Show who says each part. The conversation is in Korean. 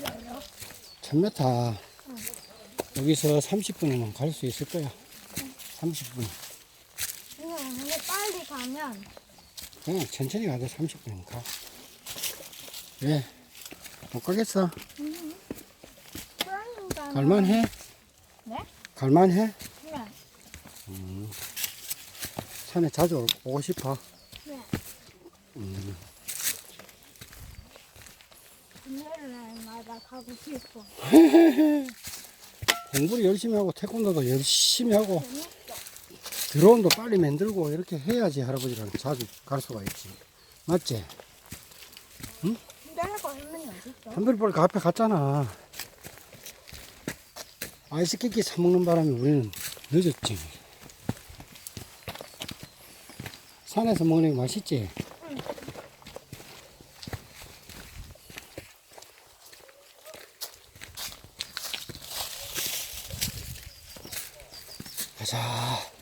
Speaker 1: 멀어요?
Speaker 2: 1000m 여기서 30분이면 갈 수 있을 거야 30분
Speaker 1: 그냥 근데 빨리 가면
Speaker 2: 그냥 천천히 가도 30분이면 가 왜? 못 가겠어?
Speaker 1: 그러니까
Speaker 2: 갈만해?
Speaker 1: 네?
Speaker 2: 갈만해?
Speaker 1: 그냥
Speaker 2: 산에 자주 올- 오고 싶어
Speaker 1: 네.
Speaker 2: 음,
Speaker 1: 금요일 날마다 가고 싶어.
Speaker 2: 공부를 열심히 하고 태권도도 열심히 하고. 드론도 빨리 만들고 이렇게 해야지 할아버지랑 자주 갈 수가 있지 맞지?
Speaker 1: 근데 할거 할머니 어딨어?
Speaker 2: 한별볼 그 앞에 갔잖아 아이스케이크 사 먹는 바람에 우리는 늦었지 산에서 먹는 게 맛있지? 가자